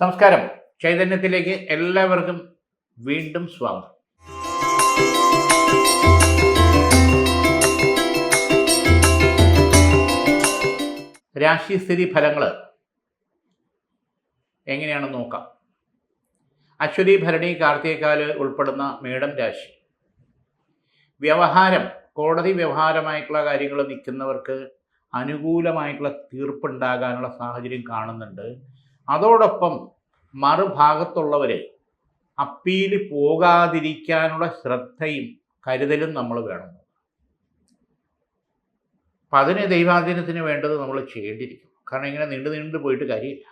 നമസ്കാരം. ചൈതന്യത്തിലേക്ക് എല്ലാവർക്കും വീണ്ടും സ്വാഗതം. രാശിസ്ഥിതി ഫലങ്ങൾ എങ്ങനെയാണ് നോക്കാം. അശ്വതി ഭരണി കാർത്തികക്കാൽ ഉൾപ്പെടുന്ന മേടം രാശി. വ്യവഹാരം കോടതി വ്യവഹാരമായിട്ടുള്ള കാര്യങ്ങൾ നിൽക്കുന്നവർക്ക് അനുകൂലമായിട്ടുള്ള തീർപ്പുണ്ടാകാനുള്ള സാഹചര്യം കാണുന്നുണ്ട്. അതോടൊപ്പം മറുഭാഗത്തുള്ളവരെ അപ്പീൽ പോകാതിരിക്കാനുള്ള ശ്രദ്ധയും കരുതലും നമ്മൾ വേണം. അപ്പം അതിന് ദൈവാധീനത്തിന് വേണ്ടത് നമ്മൾ ചെയ്യേണ്ടിയിരിക്കും. കാരണം ഇങ്ങനെ നീണ്ടു നീണ്ടു പോയിട്ട് കാര്യമില്ല.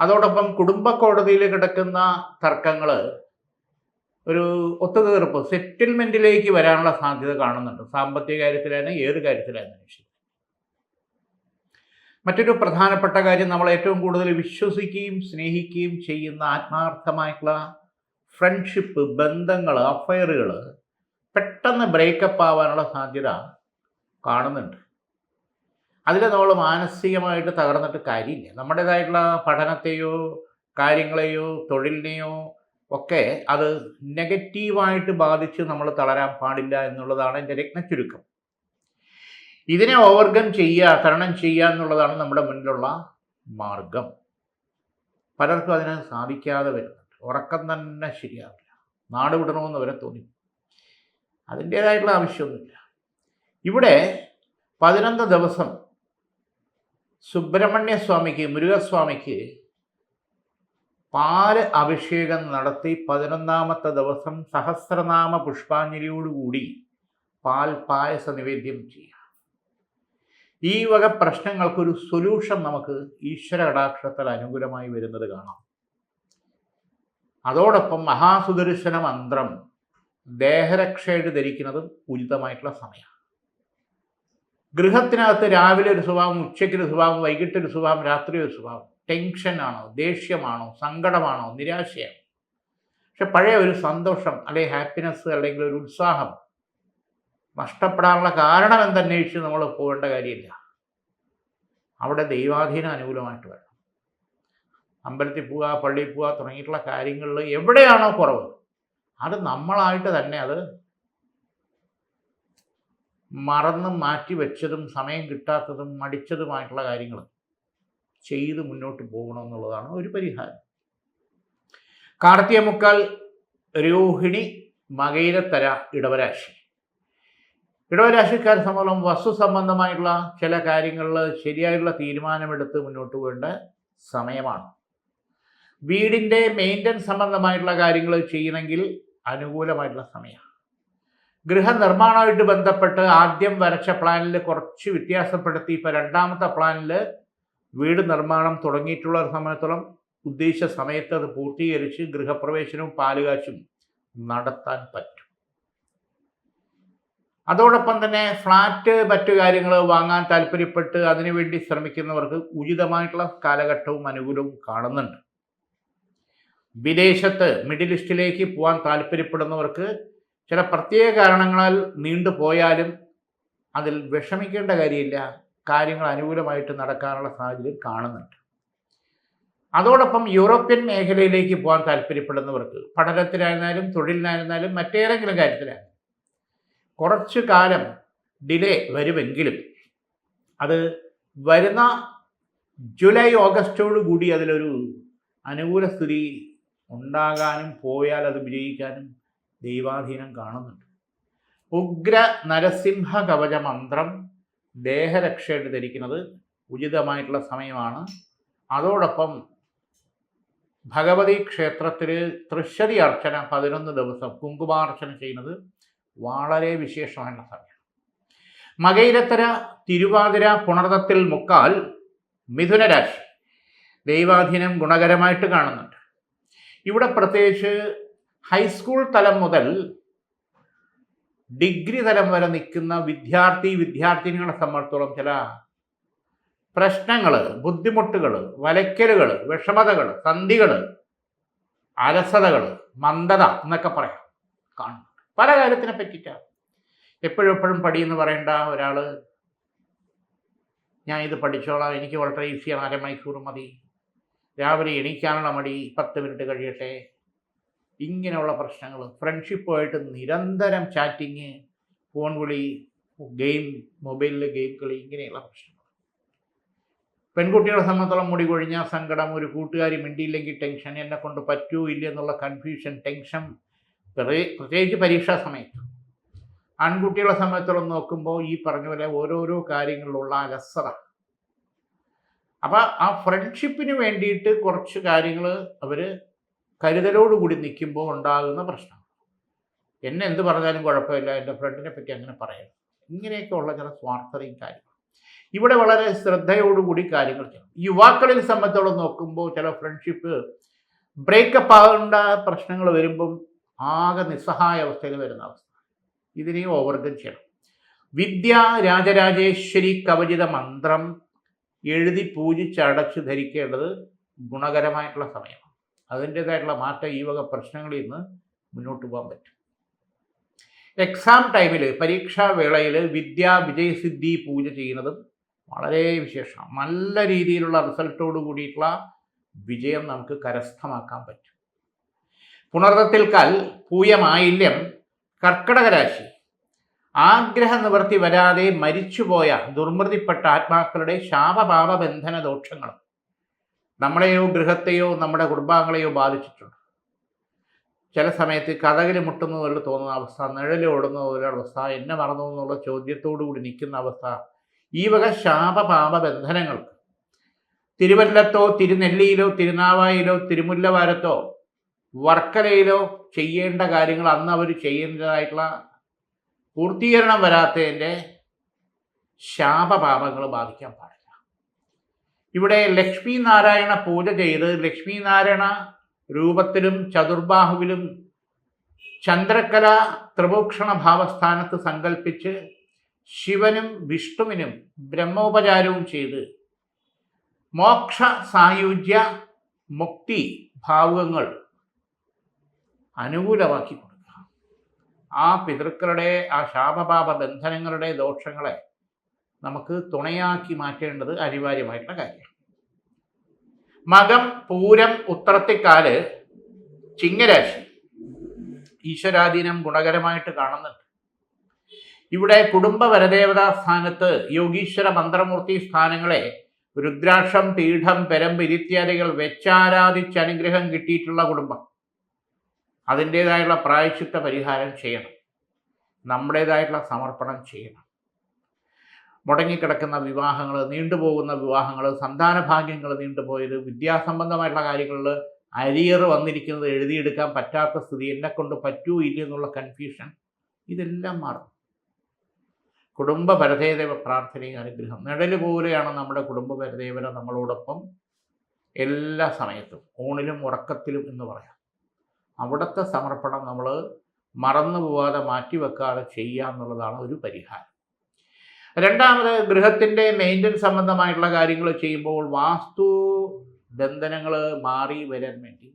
അതോടൊപ്പം കുടുംബ കോടതിയിൽ കിടക്കുന്ന തർക്കങ്ങൾ ഒരു ഒത്തുതീർപ്പ് സെറ്റിൽമെന്റിലേക്ക് വരാനുള്ള സാധ്യത കാണുന്നുണ്ട്. സാമ്പത്തിക കാര്യത്തിലാണ് ഏത് കാര്യത്തിലായാലും ശരി. മറ്റൊരു പ്രധാനപ്പെട്ട കാര്യം നമ്മൾ ഏറ്റവും കൂടുതൽ വിശ്വസിക്കുകയും സ്നേഹിക്കുകയും ചെയ്യുന്ന ആത്മാർത്ഥമായിട്ടുള്ള ഫ്രണ്ട്ഷിപ്പ് ബന്ധങ്ങൾ അഫയറുകൾ പെട്ടെന്ന് ബ്രേക്കപ്പ് ആവാനുള്ള സാധ്യത കാണുന്നുണ്ട്. അതിൽ നമ്മൾ മാനസികമായിട്ട് തകർന്നിട്ട് കാര്യമില്ല. നമ്മുടേതായിട്ടുള്ള പഠനത്തെയോ കാര്യങ്ങളെയോ തൊഴിലിനെയോ ഒക്കെ അത് നെഗറ്റീവായിട്ട് ബാധിച്ച് നമ്മൾ തളരാൻ പാടില്ല എന്നുള്ളതാണ് എന്റെ രത്നച്ചുരുക്കം. ഇതിനെ ഓവർകം ചെയ്യുക തരണം ചെയ്യുക എന്നുള്ളതാണ് നമ്മുടെ മുന്നിലുള്ള മാർഗം. പലർക്കും അതിന് സാധിക്കാതെ വരുന്നുണ്ട്. ഉറക്കം തന്നെ ശരിയാവില്ല. നാട് വിടണമെന്ന് വരെ തോന്നി. അതിന്റേതായിട്ടുള്ള ആവശ്യമൊന്നുമില്ല. ഇവിടെ പതിനൊന്ന് ദിവസം സുബ്രഹ്മണ്യ സ്വാമിക്ക് മുരുകസ്വാമിക്ക് പാൽ അഭിഷേകം നടത്തി പതിനൊന്നാമത്തെ ദിവസം സഹസ്രനാമ പുഷ്പാഞ്ജലിയോടുകൂടി പാൽ പായസ നിവേദ്യം ചെയ്യാം. ഈ വക പ്രശ്നങ്ങൾക്കൊരു സൊല്യൂഷൻ നമുക്ക് ഈശ്വര കടാക്ഷത്തിൽ അനുകൂലമായി വരുന്നത് കാണാം. അതോടൊപ്പം മഹാസുദർശന മന്ത്രം ദേഹരക്ഷയായിട്ട് ധരിക്കുന്നതും ഉചിതമായിട്ടുള്ള സമയമാണ് ഗൃഹത്തിനകത്ത് രാവിലെ ഒരു സ്വഭാവം ഉച്ചയ്ക്ക് ഒരു സ്വഭാവം വൈകിട്ട് ഒരു സ്വഭാവം രാത്രി ഒരു സ്വഭാവം. ടെൻഷനാണോ ദേഷ്യമാണോ സങ്കടമാണോ നിരാശയാണോ? പക്ഷെ പഴയ ഒരു സന്തോഷം അല്ലെങ്കിൽ ഹാപ്പിനെസ് അല്ലെങ്കിൽ ഒരു ഉത്സാഹം നഷ്ടപ്പെടാനുള്ള കാരണം എന്തന്വേഷിച്ച് നമ്മൾ പോകേണ്ട കാര്യമില്ല. അവിടെ ദൈവാധീനം അനുകൂലമായിട്ട് വേണം അമ്പലത്തിൽ പോവുക പള്ളിയിൽ പോവുക തുടങ്ങിയിട്ടുള്ള കാര്യങ്ങളിൽ എവിടെയാണോ കുറവ് അത് നമ്മളായിട്ട് തന്നെ അത് മറന്ന് മാറ്റി വെച്ചതും സമയം കിട്ടാത്തതും മടിച്ചതുമായിട്ടുള്ള കാര്യങ്ങൾ ചെയ്ത് മുന്നോട്ട് പോകണമെന്നുള്ളതാണ് ഒരു പരിഹാരം. കാർത്തിക മുക്കാൽ രോഹിണി മകയിലത്തര ഇടവരാശി. ഇടവരാശിക്കാരെ സംബന്ധം വസ്തു സംബന്ധമായിട്ടുള്ള ചില കാര്യങ്ങളിൽ ശരിയായിട്ടുള്ള തീരുമാനമെടുത്ത് മുന്നോട്ട് പോകേണ്ട സമയമാണ്. വീടിന്റെ മെയിന്റനൻസ് സംബന്ധമായിട്ടുള്ള കാര്യങ്ങൾ ചെയ്യണമെങ്കിൽ അനുകൂലമായിട്ടുള്ള സമയമാണ്. ഗൃഹനിർമ്മാണമായിട്ട് ബന്ധപ്പെട്ട് ആദ്യം വരച്ച പ്ലാനിൽ കുറച്ച് വ്യത്യാസപ്പെടുത്തി ഇപ്പോൾ രണ്ടാമത്തെ പ്ലാനിൽ വീട് നിർമ്മാണം തുടങ്ങിയിട്ടുള്ള സമയത്തോളം ഉദ്ദേശിച്ച സമയത്ത് അത് പൂർത്തീകരിച്ച് ഗൃഹപ്രവേശനവും പാലുകാച്ചും നടത്താൻ പറ്റും. അതോടൊപ്പം തന്നെ ഫ്ലാറ്റ് മറ്റു കാര്യങ്ങൾ വാങ്ങാൻ താല്പര്യപ്പെട്ട് അതിനുവേണ്ടി ശ്രമിക്കുന്നവർക്ക് ഉചിതമായിട്ടുള്ള കാലഘട്ടവും അനുകൂലവും കാണുന്നുണ്ട്. വിദേശത്ത് മിഡിൽ ഈസ്റ്റിലേക്ക് പോകാൻ താല്പര്യപ്പെടുന്നവർക്ക് ചില പ്രത്യേക കാരണങ്ങളാൽ നീണ്ടു പോയാലും അതിൽ വിഷമിക്കേണ്ട കാര്യമില്ല. കാര്യങ്ങൾ അനുകൂലമായിട്ട് നടക്കാനുള്ള സാഹചര്യം കാണുന്നുണ്ട്. അതോടൊപ്പം യൂറോപ്യൻ മേഖലയിലേക്ക് പോകാൻ താല്പര്യപ്പെടുന്നവർക്ക് പഠനത്തിനായിരുന്നാലും തൊഴിലിനായിരുന്നാലും മറ്റേതെങ്കിലും കാര്യത്തിലായിരുന്നു കുറച്ചു കാലം ഡിലേ വരുമെങ്കിലും അത് വരുന്ന ജൂലൈ ഓഗസ്റ്റോട് കൂടി അതിലൊരു അനുകൂല സ്ഥിതി ഉണ്ടാകാനും പോയാൽ അത് വിജയിക്കാനും ദൈവാധീനം കാണുന്നുണ്ട്. ഉഗ്ര നരസിംഹ കവച മന്ത്രം ദേഹരക്ഷയായിട്ട് ധരിക്കുന്നത് ഉചിതമായിട്ടുള്ള സമയമാണ്. അതോടൊപ്പം ഭഗവതി ക്ഷേത്രത്തിൽ തൃശ്ശതി അർച്ചന പതിനൊന്ന് ദിവസം കുങ്കുമാർച്ചന ചെയ്യുന്നത് വളരെ വിശേഷമായുള്ള സമയമാണ് മകയിരത്തര തിരുവാതിര പുണർതത്തിൽ മുക്കാൽ മിഥുനരാശി. ദൈവാധീനം ഗുണകരമായിട്ട് കാണുന്നുണ്ട്. ഇവിടെ പ്രത്യേകിച്ച് ഹൈസ്കൂൾ തലം മുതൽ ഡിഗ്രി തലം വരെ നിൽക്കുന്ന വിദ്യാർത്ഥി വിദ്യാർത്ഥിനികളെ സംബന്ധിച്ചോളം ചില പ്രശ്നങ്ങൾ ബുദ്ധിമുട്ടുകൾ വലയ്ക്കലുകൾ വിഷമതകൾ സന്ധികൾ അലസതകൾ മന്ദത എന്നൊക്കെ പറയാം. കാണും. പല കാര്യത്തിനെ പറ്റിയിട്ടാണ്. എപ്പോഴും എപ്പോഴും എന്ന് പറയേണ്ട ഒരാൾ ഞാൻ ഇത് പഠിച്ചോളാം എനിക്ക് വളരെ ഈസിയാണ് അരമണിക്കൂർ മതി. രാവിലെ എണീക്കാനുള്ള മടി പത്ത് മിനിറ്റ് കഴിയട്ടെ. ഇങ്ങനെയുള്ള പ്രശ്നങ്ങൾ. ഫ്രണ്ട്ഷിപ്പുമായിട്ട് നിരന്തരം ചാറ്റിങ് ഫോൺ വിളി ഗെയിം മൊബൈലിൽ ഗെയിം കളി ഇങ്ങനെയുള്ള പ്രശ്നങ്ങൾ. പെൺകുട്ടികളെ സംബന്ധിച്ചോളം മുടി കൊഴിഞ്ഞ സങ്കടം ഒരു കൂട്ടുകാരി മിണ്ടിയില്ലെങ്കിൽ ടെൻഷൻ എന്നെ കൊണ്ട് പറ്റൂ ഇല്ല എന്നുള്ള കൺഫ്യൂഷൻ ടെൻഷൻ പ്രത്യേകിച്ച് പരീക്ഷാ സമയത്ത്. ആൺകുട്ടികളെ സംബന്ധിച്ചോളം നോക്കുമ്പോൾ ഈ പറഞ്ഞ പോലെ ഓരോരോ കാര്യങ്ങളിലുള്ള അലസത അപ്പം ആ ഫ്രണ്ട്ഷിപ്പിന് വേണ്ടിയിട്ട് കുറച്ച് കാര്യങ്ങൾ അവർ കരുതലോടുകൂടി നിൽക്കുമ്പോൾ ഉണ്ടാകുന്ന പ്രശ്നം. എന്നെ എന്ത് പറഞ്ഞാലും കുഴപ്പമില്ല എന്റെ ഫ്രണ്ടിനെ പറ്റി അങ്ങനെ പറയാം ഇങ്ങനെയൊക്കെ ഉള്ള ചില സ്വാർത്ഥതയും കാര്യങ്ങൾ ഇവിടെ വളരെ ശ്രദ്ധയോടുകൂടി കാര്യങ്ങൾ ചെയ്യണം. യുവാക്കളിൽ സംബന്ധിച്ചോളം നോക്കുമ്പോൾ ചില ഫ്രണ്ട്ഷിപ്പ് ബ്രേക്കപ്പ് ആകേണ്ട പ്രശ്നങ്ങൾ വരുമ്പം ആകെ നിസ്സഹായ അവസ്ഥയിൽ വരുന്ന അവസ്ഥ. ഇതിനെയും ഓവർകം ചെയ്യണം. വിദ്യ രാജരാജേശ്വരി കവചിത മന്ത്രം എഴുതി പൂജിച്ചടച്ച് ധരിക്കേണ്ടത് ഗുണകരമായിട്ടുള്ള സമയമാണ്. അതിന്റേതായിട്ടുള്ള മാറ്റ ഈ വക പ്രശ്നങ്ങളിൽ നിന്ന് മുന്നോട്ട് പോകാൻ പറ്റും. എക്സാം ടൈമിൽ പരീക്ഷാ വേളയിൽ വിദ്യ വിജയസിദ്ധി പൂജ ചെയ്യുന്നതും വളരെ വിശേഷമാണ്. നല്ല രീതിയിലുള്ള റിസൾട്ടോട് കൂടിയിട്ടുള്ള വിജയം നമുക്ക് കരസ്ഥമാക്കാൻ പറ്റും. പുണർത്തത്തിൽ കൽ പൂയമായില്യം കർക്കടക രാശി ആഗ്രഹ നിവർത്തി വരാതെ മരിച്ചുപോയ ദുർമൃതിപ്പെട്ട ആത്മാക്കളുടെ ശാപപാപ ബന്ധന ദോഷങ്ങൾ നമ്മളെയോ ഗൃഹത്തെയോ നമ്മുടെ കുടുംബാംഗങ്ങളെയോ ബാധിച്ചിട്ടുണ്ട്. ചില സമയത്ത് കഥകിൽ മുട്ടുന്നത് പോലെ തോന്നുന്ന അവസ്ഥ നിഴൽ ഓടുന്ന പോലെ അവസ്ഥ എന്നെ മറന്നു എന്നുള്ള ചോദ്യത്തോടു കൂടി നിൽക്കുന്ന അവസ്ഥ ഈ വക ശാപപാപ ബന്ധനങ്ങൾക്ക് തിരുവല്ലത്തോ തിരുനെല്ലിയിലോ തിരുനാവായിലോ തിരുമുല്ലവാരത്തോ വർക്കലയിലോ ചെയ്യേണ്ട കാര്യങ്ങൾ അന്ന് അവർ ചെയ്യേണ്ടതായിട്ടുള്ള പൂർത്തീകരണം വരാത്തതിന്റെ ശാപപാപങ്ങൾ ബാധിക്കാൻ പാടില്ല. ഇവിടെ ലക്ഷ്മി നാരായണ പൂജ ചെയ്ത് ലക്ഷ്മി നാരായണ രൂപത്തിലും ചതുർബാഹുവിലും ചന്ദ്രകല ത്രിഭൂക്ഷണ ഭാവസ്ഥാനത്ത് സങ്കല്പിച്ച് ശിവനും വിഷ്ണുവിനും ബ്രഹ്മോപചാരവും ചെയ്ത് മോക്ഷ സായുജ്യ മുക്തി ഭാവുകങ്ങൾ അനുകൂലമാക്കി കൊടുക്കുക. ആ പിതൃക്കളുടെ ആ ശാപപാപ ബന്ധനങ്ങളുടെ ദോഷങ്ങളെ നമുക്ക് തുണയാക്കി മാറ്റേണ്ടത് അനിവാര്യമായിട്ടുള്ള കാര്യമാണ്. മകം പൂരം ഉത്രത്തിക്കാൽ ചിങ്ങരാശി ഈശ്വരാധീനം ഗുണകരമായിട്ട് കാണുന്നുണ്ട്. ഇവിടെ കുടുംബ വരദേവതാ സ്ഥാനത്ത് യോഗീശ്വര മന്ത്രമൂർത്തി സ്ഥാനങ്ങളെ രുദ്രാക്ഷം പീഠം പെരമ്പ് ഇത്യാദികൾ വെച്ചാരാധിച്ച് അനുഗ്രഹം കിട്ടിയിട്ടുള്ള കുടുംബം. അതിന്റേതായുള്ള പ്രായച്ചിത്ത പരിഹാരം ചെയ്യണം. നമ്മുടേതായിട്ടുള്ള സമർപ്പണം ചെയ്യണം. മുടങ്ങിക്കിടക്കുന്ന വിവാഹങ്ങൾ നീണ്ടുപോകുന്ന വിവാഹങ്ങൾ സന്താന ഭാഗ്യങ്ങൾ നീണ്ടുപോയത് വിദ്യാസംബന്ധമായിട്ടുള്ള കാര്യങ്ങളിൽ അരിയർ വന്നിരിക്കുന്നത് എഴുതിയെടുക്കാൻ പറ്റാത്ത സ്ഥിതി എന്നെ കൊണ്ട് പറ്റൂ ഇല്ല എന്നുള്ള കൺഫ്യൂഷൻ ഇതെല്ലാം മാറും. കുടുംബ പരദേവ പ്രാർത്ഥനയും അനുഗ്രഹം നിഴൽ പോലെയാണ് നമ്മുടെ കുടുംബ പരദേവന നമ്മളോടൊപ്പം എല്ലാ സമയത്തും ഊണിലും ഉറക്കത്തിലും എന്ന് പറയാം. അവിടുത്തെ സമർപ്പണം നമ്മൾ മറന്നു പോവാതെ മാറ്റിവെക്കാതെ ചെയ്യുക എന്നുള്ളതാണ് ഒരു പരിഹാരം. രണ്ടാമത് ഗൃഹത്തിന്റെ മെയിന്റനൻസ് സംബന്ധമായിട്ടുള്ള കാര്യങ്ങൾ ചെയ്യുമ്പോൾ വാസ്തു ബന്ധനങ്ങൾ മാറി വരാൻ വേണ്ടി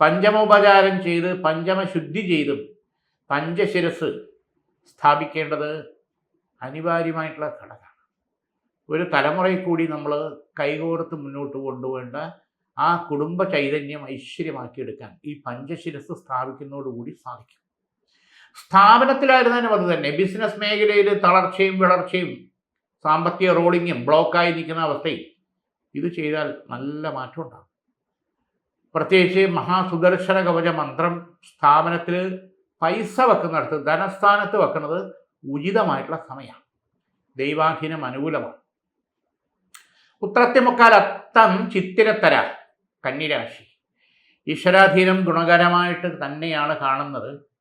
പഞ്ചമോപചാരം ചെയ്ത് പഞ്ചമശുദ്ധി ചെയ്തും പഞ്ചശിരസ് സ്ഥാപിക്കേണ്ടത് അനിവാര്യമായിട്ടുള്ള ഘടകമാണ്. ഒരു തലമുറയിൽ കൂടി നമ്മൾ കൈകോർത്ത് മുന്നോട്ട് കൊണ്ടുപോകേണ്ട ആ കുടുംബ ചൈതന്യം ഐശ്വര്യമാക്കിയെടുക്കാൻ ഈ പഞ്ചശിരസ് സ്ഥാപിക്കുന്നതോടുകൂടി സാധിക്കും. സ്ഥാപനത്തിലായിരുന്നാലും അത് തന്നെ ബിസിനസ് മേഖലയിൽ തളർച്ചയും വിളർച്ചയും സാമ്പത്തിക റോളിങ്ങും ബ്ലോക്കായി നിൽക്കുന്ന അവസ്ഥയിൽ ഇത് ചെയ്താൽ നല്ല മാറ്റം ഉണ്ടാകും. പ്രത്യേകിച്ച് മഹാസുദർശന കവച മന്ത്രം സ്ഥാപനത്തിൽ പൈസ വെക്കുന്നിടത്ത് ധനസ്ഥാനത്ത് വെക്കുന്നത് ഉചിതമായിട്ടുള്ള സമയമാണ്. ദൈവാധീനം അനുകൂലമാണ്. ഉത്രത്തിമുക്കാൽ അത്തം ചിത്തിരത്തര. കന്നിരാശി. ഈശ്വരാധീനം ഗുണകരമായിട്ട് തന്നെയാണ് കാണുന്നത്.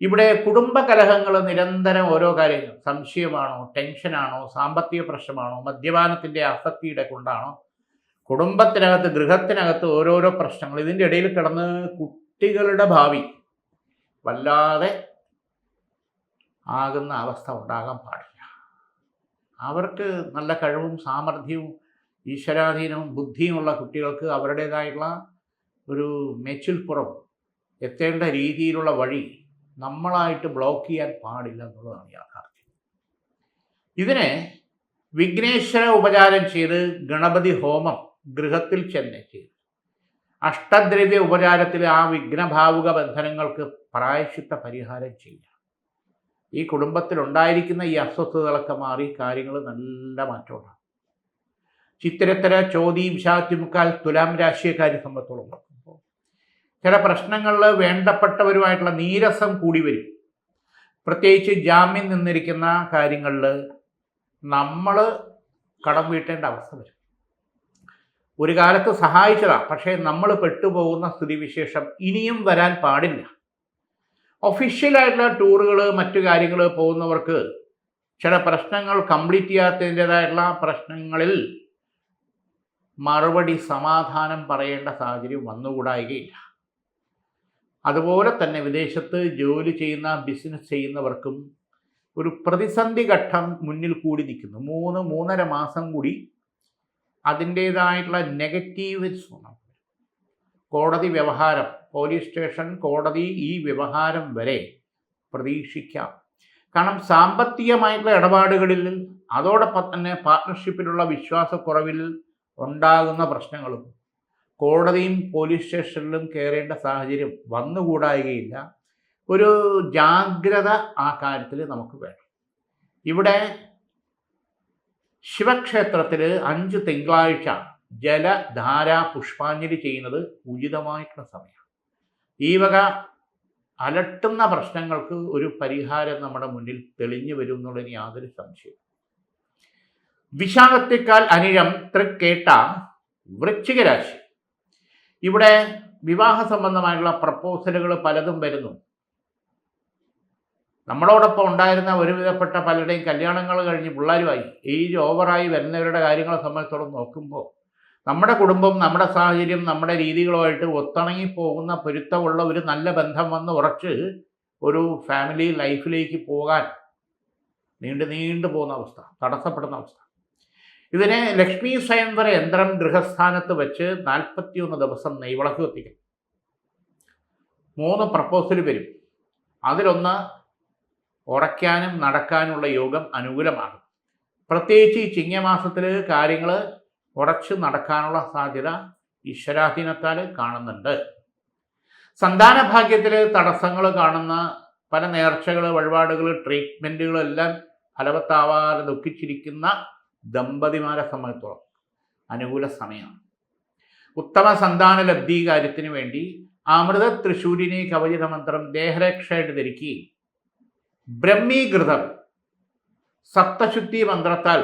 ഇവിടെ കുടുംബ കലഹങ്ങൾ നിരന്തരം ഓരോ കാര്യങ്ങൾ സംശയമാണോ ടെൻഷനാണോ സാമ്പത്തിക പ്രശ്നമാണോ മദ്യപാനത്തിന്റെ ആസക്തിയുടെ കൊണ്ടാണോ കുടുംബത്തിനകത്ത് ഗൃഹത്തിനകത്ത് ഓരോരോ പ്രശ്നങ്ങൾ ഇതിന്റെ ഇടയിൽ കിടന്ന് കുട്ടികളുടെ ഭാവി വല്ലാതെ ആകുന്ന അവസ്ഥ ഉണ്ടാകാൻ പാടില്ല. അവർക്ക് നല്ല കഴിവും സാമർഥ്യവും ഈശ്വരാധീനവും ബുദ്ധിയുമുള്ള കുട്ടികൾക്ക് അവരുടേതായിട്ടുള്ള ഒരു മെച്ചിൽപ്പുറം എത്തേണ്ട രീതിയിലുള്ള വഴി നമ്മളായിട്ട് ബ്ലോക്ക് ചെയ്യാൻ പാടില്ല എന്നുള്ളതാണ് യാഥാർത്ഥ്യം. ഇതിനെ വിഘ്നേശ്വര ഉപചാരം ചെയ്ത് ഗണപതി ഹോമം ഗൃഹത്തിൽ ചെന്ന് ചെയ്തു. അഷ്ടദ്രവ്യ ഉപചാരത്തിൽ ആ വിഘ്നഭാവുക ബന്ധനങ്ങൾക്ക് പ്രായശിത്ത പരിഹാരം ചെയ്യുക ഈ കുടുംബത്തിലുണ്ടായിരിക്കുന്ന ഈ അസ്വസ്ഥതകളൊക്കെ മാറി കാര്യങ്ങൾ നല്ല മാറ്റമുണ്ടാകും. ചിത്തിരത്തര ചോതി വിശാത്തിമുക്കാൽ തുലാം രാശിയക്കാരി സംബന്ധത്തോളം നോക്കുമ്പോൾ ചില പ്രശ്നങ്ങളിൽ വേണ്ടപ്പെട്ടവരുമായിട്ടുള്ള നീരസം കൂടി വരും. പ്രത്യേകിച്ച് ജാമ്യം നിന്നിരിക്കുന്ന കാര്യങ്ങളിൽ നമ്മൾ കടം വീട്ടേണ്ട അവസ്ഥ വരും. ഒരു കാലത്ത് സഹായിച്ചതാണ് പക്ഷേ നമ്മൾ പെട്ടുപോകുന്ന സ്ഥിതിവിശേഷം ഇനിയും വരാൻ പാടില്ല. ഒഫീഷ്യലായിട്ടുള്ള ടൂറുകൾ മറ്റു കാര്യങ്ങൾ പോകുന്നവർക്ക് ചില പ്രശ്നങ്ങൾ കംപ്ലീറ്റ് ചെയ്യാത്തതിന്റെതായിട്ടുള്ള പ്രശ്നങ്ങളിൽ മറുപടി സമാധാനം പറയേണ്ട സാഹചര്യം വന്നുകൂടായികയില്ല. അതുപോലെ തന്നെ വിദേശത്ത് ജോലി ചെയ്യുന്ന ബിസിനസ് ചെയ്യുന്നവർക്കും ഒരു പ്രതിസന്ധി ഘട്ടം മുന്നിൽ കൂടി നിൽക്കുന്നു. മൂന്ന് മൂന്നര മാസം കൂടി അതിന്റേതായിട്ടുള്ള നെഗറ്റീവ് കോടതി വ്യവഹാരം പോലീസ് സ്റ്റേഷൻ കോടതി ഈ വ്യവഹാരം വരെ പ്രതീക്ഷിക്കാം. കാരണം സാമ്പത്തികമായിട്ടുള്ള ഇടപാടുകളിൽ അതോടൊപ്പം തന്നെ പാർട്ട്ണർഷിപ്പിലുള്ള വിശ്വാസക്കുറവിൽ ഉണ്ടാകുന്ന പ്രശ്നങ്ങളും കോടതിയും പോലീസ് സ്റ്റേഷനിലും കയറേണ്ട സാഹചര്യം വന്നുകൂടായികയില്ല. ഒരു ജാഗ്രത ആ കാര്യത്തിൽ നമുക്ക് വേണം. ഇവിടെ ശിവക്ഷേത്രത്തിൽ അഞ്ച് തിങ്കളാഴ്ച ജലധാര പുഷ്പാഞ്ജലി ചെയ്യുന്നത് ഉചിതമായിട്ടുള്ള സമയമാണ്. ഈ വക അലട്ടുന്ന പ്രശ്നങ്ങൾക്ക് ഒരു പരിഹാരം നമ്മുടെ മുന്നിൽ തെളിഞ്ഞു വരും എന്നുള്ളതിന് യാതൊരു സംശയവും വിശാഖത്തേക്കാൾ അനിഴം തൃക്കേട്ട വൃശ്ചികരാശി. ഇവിടെ വിവാഹ സംബന്ധമായിട്ടുള്ള പ്രപ്പോസലുകൾ പലതും വരുന്നു. നമ്മളോടൊപ്പം ഉണ്ടായിരുന്ന ഒരുവിധപ്പെട്ട പലരുടെയും കല്യാണങ്ങൾ കഴിഞ്ഞ് പിള്ളേരുമായി ഏജ് ഓവറായി വരുന്നവരുടെ കാര്യങ്ങളെ സംബന്ധിച്ചോളം നോക്കുമ്പോൾ നമ്മുടെ കുടുംബം നമ്മുടെ സാഹചര്യം നമ്മുടെ രീതികളുമായിട്ട് ഒത്തിണങ്ങി പോകുന്ന പൊരുത്തമുള്ള ഒരു നല്ല ബന്ധം വന്ന് ഉറച്ച് ഒരു ഫാമിലി ലൈഫിലേക്ക് പോകാൻ നീണ്ടു നീണ്ടു പോകുന്ന അവസ്ഥ തടസ്സപ്പെടുന്ന അവസ്ഥ. ഇതിനെ ലക്ഷ്മി സ്വയംവര യന്ത്രം ഗൃഹസ്ഥാനത്ത് വെച്ച് നാൽപ്പത്തിയൊന്ന് ദിവസം നെയ്വിളക്ക് കത്തിക്കും. മൂന്ന് പ്രപ്പോസൽ വരും. അതിലൊന്ന് ഉറയ്ക്കാനും നടക്കാനുള്ള യോഗം അനുകൂലമാണ് പ്രത്യേകിച്ച് ഈ ചിങ്ങമാസത്തിൽ കാര്യങ്ങൾ ഉറച്ചു നടക്കാനുള്ള സാധ്യത ഈശ്വരാധീനത്താൽ കാണുന്നുണ്ട്. സന്താന ഭാഗ്യത്തിൽ തടസ്സങ്ങൾ കാണുന്ന പല നേർച്ചകൾ വഴിപാടുകൾ ട്രീറ്റ്മെന്റുകളെല്ലാം ഫലവത്താവാതെ ദുഃഖിച്ചിരിക്കുന്ന ദമ്പതിമാരെ സംബന്ധിച്ചോളം അനുകൂല സമയമാണ്. ഉത്തമ സന്താന ലബ്ധി കാര്യത്തിന് വേണ്ടി അമൃത തൃശൂരിനെ കവചിത മന്ത്രം ദേഹരക്ഷയായിട്ട് ധരിക്കുകയും ബ്രഹ്മീകൃതം സപ്തശുദ്ധി മന്ത്രത്താൽ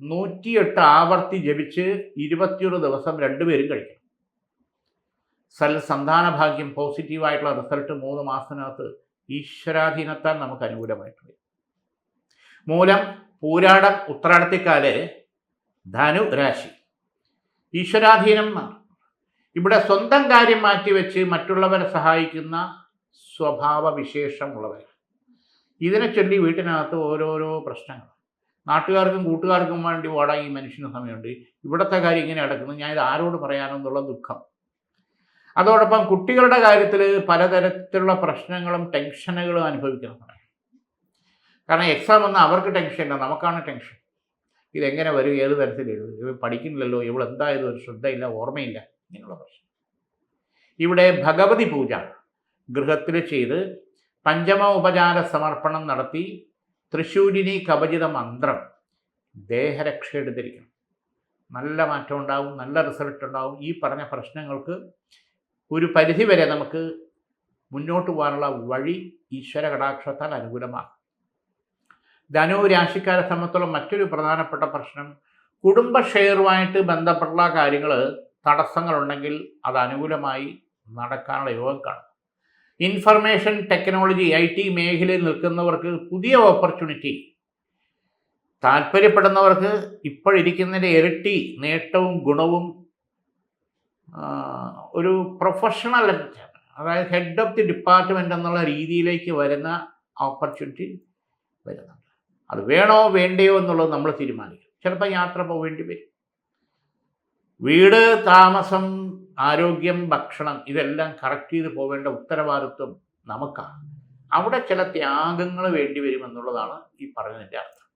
നൂറ്റിയെട്ട് ആവർത്തി ജപിച്ച് ഇരുപത്തിയൊരു ദിവസം രണ്ടുപേരും കഴിക്കണം. സൽ സന്താന ഭാഗ്യം പോസിറ്റീവായിട്ടുള്ള റിസൾട്ട് മൂന്ന് മാസത്തിനകത്ത് ഈശ്വരാധീനത്താൽ നമുക്ക് അനുകൂലമായിട്ട് വരും. മൂലം പൂരാടം ഉത്രാടത്തിക്കാൽ ധനു രാശി. ഈശ്വരാധീനം ഇവിടെ സ്വന്തം കാര്യം മാറ്റിവെച്ച് മറ്റുള്ളവരെ സഹായിക്കുന്ന സ്വഭാവ വിശേഷമുള്ളവർ. ഇതിനെ ചൊല്ലി വീട്ടിനകത്ത് ഓരോരോ പ്രശ്നങ്ങൾ. നാട്ടുകാർക്കും കൂട്ടുകാർക്കും വേണ്ടി ഓടാൻ ഈ മനുഷ്യന് സമയമുണ്ട്. ഇവിടുത്തെ കാര്യം ഇങ്ങനെ അടക്കുന്നു ഞാൻ ഇത് ആരോട് പറയാനെന്നുള്ള ദുഃഖം. അതോടൊപ്പം കുട്ടികളുടെ കാര്യത്തിൽ പലതരത്തിലുള്ള പ്രശ്നങ്ങളും ടെൻഷനുകളും അനുഭവിക്കുന്ന സമയം കാരണം എക്സാം വന്നാൽ അവർക്ക് ഇല്ല നമുക്കാണ് ടെൻഷൻ ഇതെങ്ങനെ വരും ഏത് തരത്തിൽ എഴുതും ഇവ പഠിക്കുന്നില്ലല്ലോ ഇവളെന്തായാലും ഒരു ശ്രദ്ധയില്ല ഓർമ്മയില്ല ഇങ്ങനെയുള്ള പ്രശ്നം. ഇവിടെ ഭഗവതി പൂജ ഗൃഹത്തിൽ ചെയ്ത് പഞ്ചമ ഉപചാര സമർപ്പണം നടത്തി തൃശ്ശൂരിനി കവചിത മന്ത്രം ദേഹരക്ഷ എടുത്തിരിക്കണം നല്ല മാറ്റം ഉണ്ടാവും നല്ല റിസൾട്ട് ഉണ്ടാവും. ഈ പറഞ്ഞ പ്രശ്നങ്ങൾക്ക് ഒരു പരിധിവരെ നമുക്ക് മുന്നോട്ട് പോകാനുള്ള വഴി ഈശ്വര കടാക്ഷത്താൽ അനുകൂലമാകും ധനു രാശിക്കാരെ സംബന്ധിച്ചുള്ള മറ്റൊരു പ്രധാനപ്പെട്ട പ്രശ്നം കുടുംബ ഷെയറുമായിട്ട് ബന്ധപ്പെട്ട കാര്യങ്ങൾ തടസ്സങ്ങളുണ്ടെങ്കിൽ അത് അനുകൂലമായി നടക്കാനുള്ള യോഗം കാണും. ഇൻഫർമേഷൻ ടെക്നോളജി ഐ ടി മേഖലയിൽ നിൽക്കുന്നവർക്ക് പുതിയ ഓപ്പർച്യൂണിറ്റി താല്പര്യപ്പെടുന്നവർക്ക് ഇപ്പോഴിരിക്കുന്നതിന്റെ ഇരട്ടി നേട്ടവും ഗുണവും ഒരു പ്രൊഫഷണൽ അതായത് ഹെഡ് ഓഫ് ദി ഡിപ്പാർട്ട്മെന്റ് എന്നുള്ള രീതിയിലേക്ക് വരുന്ന ഓപ്പർച്യൂണിറ്റി വരുന്നുണ്ട്. അത് വേണോ വേണ്ടയോ എന്നുള്ളത് നമ്മൾ തീരുമാനിക്കും. ചിലപ്പോൾ യാത്ര പോകേണ്ടി വരും. വീട് താമസം ആരോഗ്യം ഭക്ഷണം ഇതെല്ലാം കറക്റ്റ് ചെയ്ത് പോവേണ്ട ഉത്തരവാദിത്വം നമുക്കാണ്. അവിടെ ചില ത്യാഗങ്ങൾ വേണ്ടി വരുമെന്നുള്ളതാണ് ഈ പറഞ്ഞതിന്റെ അർത്ഥം.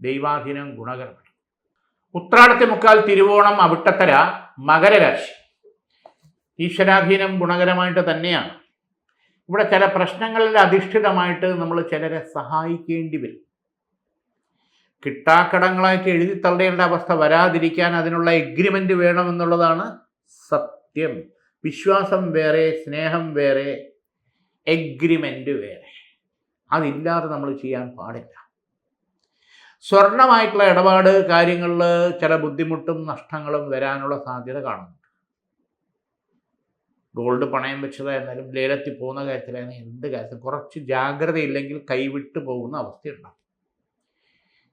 ദൈവാധീനം ഗുണകരമാണ്. ഉത്രാടത്തെ മുക്കാൽ തിരുവോണം അവിട്ടത്തര മകരരാശി. ഈശ്വരാധീനം ഗുണകരമായിട്ട് തന്നെയാണ്. ഇവിടെ ചില പ്രശ്നങ്ങളിൽ അധിഷ്ഠിതമായിട്ട് നമ്മൾ ചിലരെ സഹായിക്കേണ്ടി വരും. കിട്ടാക്കടങ്ങളായിട്ട് എഴുതി തള്ളേണ്ട അവസ്ഥ വരാതിരിക്കാൻ അതിനുള്ള എഗ്രിമെന്റ് വേണമെന്നുള്ളതാണ് സത്യം. വിശ്വാസം വേറെ സ്നേഹം വേറെ എഗ്രിമെന്റ് വേറെ. അതില്ലാതെ നമ്മൾ ചെയ്യാൻ പാടില്ല. സ്വർണമായിട്ടുള്ള ഇടപാട് കാര്യങ്ങളിൽ ചില ബുദ്ധിമുട്ടും നഷ്ടങ്ങളും വരാനുള്ള സാധ്യത കാണുന്നുണ്ട്. ഗോൾഡ് പണയം വെച്ചതായിരുന്നാലും ലേലത്തിൽ പോകുന്ന കാര്യത്തിലായിരുന്നു എന്ത് കാര്യത്തിൽ കുറച്ച് ജാഗ്രതയില്ലെങ്കിൽ കൈവിട്ട് പോകുന്ന അവസ്ഥയുണ്ടാകും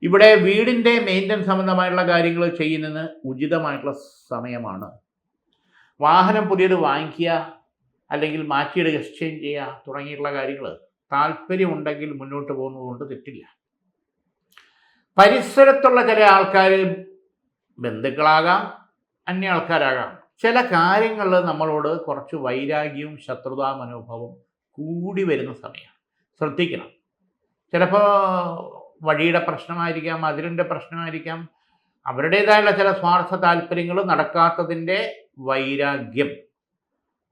ഇവിടെ വീടിന്റെ മെയിന്റനൻസ് സംബന്ധമായിട്ടുള്ള കാര്യങ്ങൾ ചെയ്യുന്നതിന് ഉചിതമായിട്ടുള്ള സമയമാണ്. വാഹനം പുതിയത് വാങ്ങിക്കുക അല്ലെങ്കിൽ മാറ്റിയത് എക്സ്ചേഞ്ച് ചെയ്യുക തുടങ്ങിയിട്ടുള്ള കാര്യങ്ങൾ താല്പര്യമുണ്ടെങ്കിൽ മുന്നോട്ട് പോകുന്നതുകൊണ്ട് തെറ്റില്ല. പരിസരത്തുള്ള ചില ആൾക്കാർ ബന്ധുക്കളാകാം അന്യ ആൾക്കാരാകാം. ചില കാര്യങ്ങളിൽ നമ്മളോട് കുറച്ച് വൈരാഗ്യവും ശത്രുതാ മനോഭാവവും കൂടി വരുന്ന സമയമാണ്. ശ്രദ്ധിക്കണം. ചിലപ്പോൾ വഴിയുടെ പ്രശ്നമായിരിക്കാം അതിരിന്റെ പ്രശ്നമായിരിക്കാം. അവരുടേതായുള്ള ചില സ്വാർത്ഥ താല്പര്യങ്ങൾ നടക്കാത്തതിന്റെ വൈരാഗ്യം.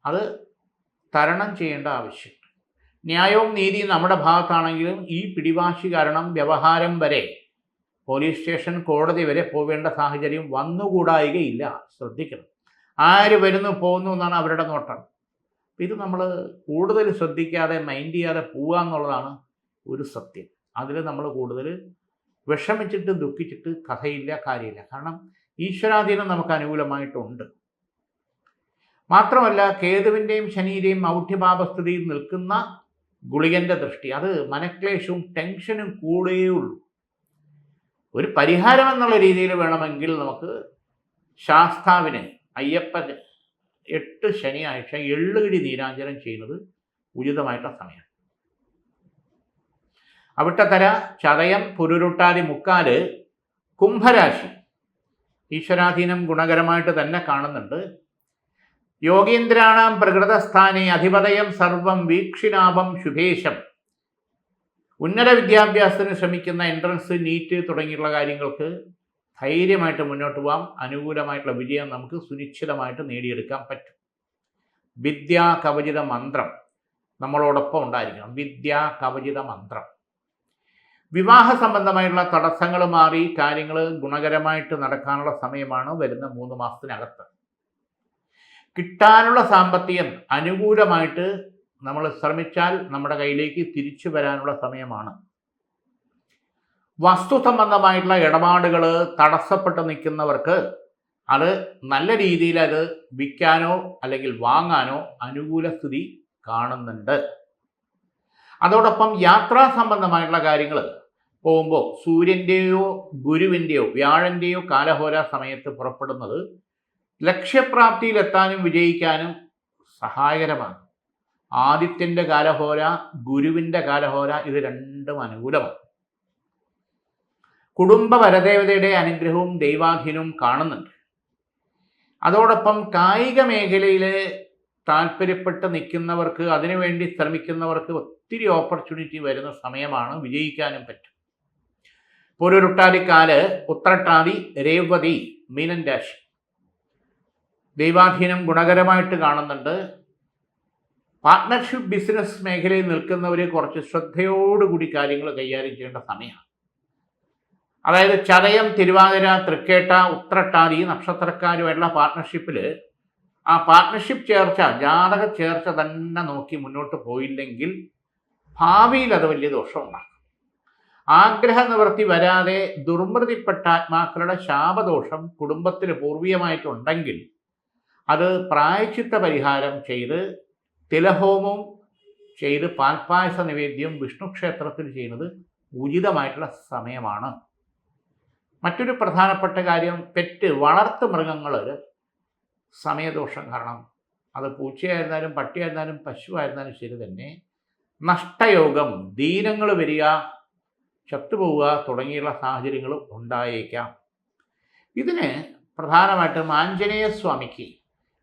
അത് തരണം ചെയ്യേണ്ട ആവശ്യം. ന്യായവും നീതിയും നമ്മുടെ ഭാഗത്താണെങ്കിലും ഈ പിടിവാശി കാരണം വ്യവഹാരം വരെ പോലീസ് സ്റ്റേഷൻ കോടതി വരെ പോവേണ്ട സാഹചര്യം വന്നുകൂടായികയില്ല. ശ്രദ്ധിക്കണം. ആര് വരുന്നു പോകുന്നു എന്നാണ് അവരുടെ നോട്ടം. ഇത് നമ്മൾ കൂടുതൽ ശ്രദ്ധിക്കാതെ മൈൻഡ് ചെയ്യാതെ പോവുക എന്നുള്ളതാണ് ഒരു സത്യം. അതിൽ നമ്മൾ കൂടുതൽ വിഷമിച്ചിട്ട് ദുഃഖിച്ചിട്ട് കഥയില്ല കാര്യമില്ല കാരണം ഈശ്വരാധീനം നമുക്ക് അനുകൂലമായിട്ടുണ്ട്. മാത്രമല്ല കേതുവിന്റെയും ശനിയുടെയും മൗഢ്യപാപസ്ഥിതിയിൽ നിൽക്കുന്ന ഗുളികന്റെ ദൃഷ്ടി അത് മനക്ലേശവും ടെൻഷനും കൂടുകയുള്ളൂ ഒരു പരിഹാരം എന്നുള്ള രീതിയിൽ വേണമെങ്കിൽ നമുക്ക് ശാസ്താവിനെ അയ്യപ്പൻ എട്ട് ശനിയാഴ്ച എള്ളുകിടി നീരാഞ്ജനം ചെയ്യുന്നത് ഉചിതമായിട്ടുള്ള സമയം അവിട്ടത്തര ചതയം പുരുരുട്ടാതി മുക്കാൽ കുംഭരാശി. ഈശ്വരാധീനം ഗുണകരമായിട്ട് തന്നെ കാണുന്നുണ്ട്. യോഗീന്ദ്രാണാം പ്രകൃതസ്ഥാനെ അധിപതയം സർവം വീക്ഷിനാഭം ശുഭേശം. ഉന്നത വിദ്യാഭ്യാസത്തിന് ശ്രമിക്കുന്ന എൻട്രൻസ് നീറ്റ് തുടങ്ങിയുള്ള കാര്യങ്ങൾക്ക് ധൈര്യമായിട്ട് മുന്നോട്ട് പോകാം അനുകൂലമായിട്ടുള്ള വിജയം നമുക്ക് സുനിശ്ചിതമായിട്ട് നേടിയെടുക്കാൻ പറ്റും. വിദ്യാ കവചിത മന്ത്രം നമ്മളോടൊപ്പം ഉണ്ടായിരിക്കണം. വിദ്യാ കവചിത മന്ത്രം. വിവാഹ സംബന്ധമായിട്ടുള്ള തടസ്സങ്ങൾ മാറി കാര്യങ്ങൾ ഗുണകരമായിട്ട് നടക്കാനുള്ള സമയമാണ് വരുന്ന മൂന്ന് മാസത്തിനകത്ത്. കിട്ടാനുള്ള സാമ്പത്തികം അനുകൂലമായിട്ട് നമ്മൾ ശ്രമിച്ചാൽ നമ്മുടെ കയ്യിലേക്ക് തിരിച്ചു വരാനുള്ള സമയമാണ്. വസ്തു സംബന്ധമായിട്ടുള്ള ഇടപാടുകൾ തടസ്സപ്പെട്ട് നിൽക്കുന്നവർക്ക് അത് നല്ല രീതിയിൽ അത് വിൽക്കാനോ അല്ലെങ്കിൽ വാങ്ങാനോ അനുകൂല സ്ഥിതി കാണുന്നുണ്ട്. അതോടൊപ്പം യാത്രാ സംബന്ധമായിട്ടുള്ള കാര്യങ്ങൾ പോകുമ്പോൾ സൂര്യന്റെയോ ഗുരുവിന്റെയോ വ്യാഴന്റെയോ കാലഹോര സമയത്ത് പുറപ്പെടുന്നത് ലക്ഷ്യപ്രാപ്തിയിലെത്താനും വിജയിക്കാനും സഹായകരമാണ്. ആദിത്യന്റെ കാലഹോര ഗുരുവിന്റെ കാലഹോര ഇത് രണ്ടും അനുകൂലമാണ്. കുടുംബ വരദേവതയുടെ അനുഗ്രഹവും ദൈവാധീനവും കാണുന്നുണ്ട്. അതോടൊപ്പം കായിക മേഖലയിൽ താല്പര്യപ്പെട്ട് നിൽക്കുന്നവർക്ക് അതിനുവേണ്ടി ശ്രമിക്കുന്നവർക്ക് ഒത്തിരി ഓപ്പർച്യൂണിറ്റി വരുന്ന സമയമാണ് വിജയിക്കാനും പറ്റും. പൊരുരുട്ടാതിക്കാൽ ഉത്രട്ടാതി രേവതി മീനൻ രാശി. ദൈവാധീനം ഗുണകരമായിട്ട് കാണുന്നുണ്ട്. പാർട്ട്ണർഷിപ്പ് ബിസിനസ് മേഖലയിൽ നിൽക്കുന്നവരെ കുറച്ച് ശ്രദ്ധയോടുകൂടി കാര്യങ്ങൾ കൈകാര്യം ചെയ്യേണ്ട സമയമാണ്. അതായത് ചതയം തിരുവാതിര തൃക്കേട്ട ഉത്രട്ടാതി നക്ഷത്രക്കാരുമായിട്ടുള്ള പാർട്ട്ണർഷിപ്പിൽ ആ പാർട്ട്ണർഷിപ്പ് ചേർച്ച ജാതക ചേർച്ച തന്നെ നോക്കി മുന്നോട്ട് പോയില്ലെങ്കിൽ ഭാവിയിൽ അത് വലിയ ദോഷമുണ്ടാക്കും. ആഗ്രഹ നിവൃത്തി വരാതെ ദുർമൃതിപ്പെട്ട ആത്മാക്കളുടെ ശാപദോഷം കുടുംബത്തിന് പൂർവീയമായിട്ടുണ്ടെങ്കിൽ അത് പ്രായച്ചിത്ത പരിഹാരം ചെയ്ത് തിലഹോമം ചെയ്ത് പാൽപ്പായസ നിവേദ്യം വിഷ്ണു ക്ഷേത്രത്തിൽ ചെയ്യുന്നത് ഉചിതമായിട്ടുള്ള സമയമാണ്. മറ്റൊരു പ്രധാനപ്പെട്ട കാര്യം പെറ്റ് വളർത്തു മൃഗങ്ങൾ സമയദോഷം കാരണം അത് പൂച്ചയായിരുന്നാലും പട്ടിയായിരുന്നാലും പശുവായിരുന്നാലും ശരി തന്നെ നഷ്ടയോഗം ദീനങ്ങൾ വരിക ചത്തുപോവുക തുടങ്ങിയുള്ള സാഹചര്യങ്ങളും ഉണ്ടായേക്കാം. ഇതിന് പ്രധാനമായിട്ടും ആഞ്ജനേയ സ്വാമിക്ക്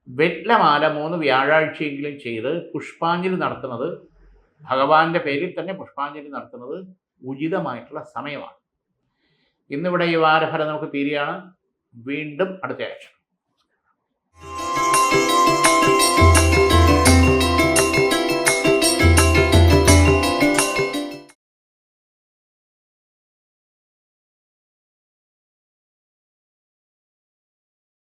വെറ്റ്ലമാല മൂന്ന് വ്യാഴാഴ്ചയെങ്കിലും ചെയ്ത് പുഷ്പാഞ്ജലി നടത്തുന്നത് ഭഗവാന്റെ പേരിൽ തന്നെ പുഷ്പാഞ്ജലി നടത്തുന്നത് ഉചിതമായിട്ടുള്ള സമയമാണ്. ഇന്നിവിടെ ഈ വാരഫലം നമുക്ക് തീരുകയാണ്. വീണ്ടും അടുത്ത ആഴ്ച.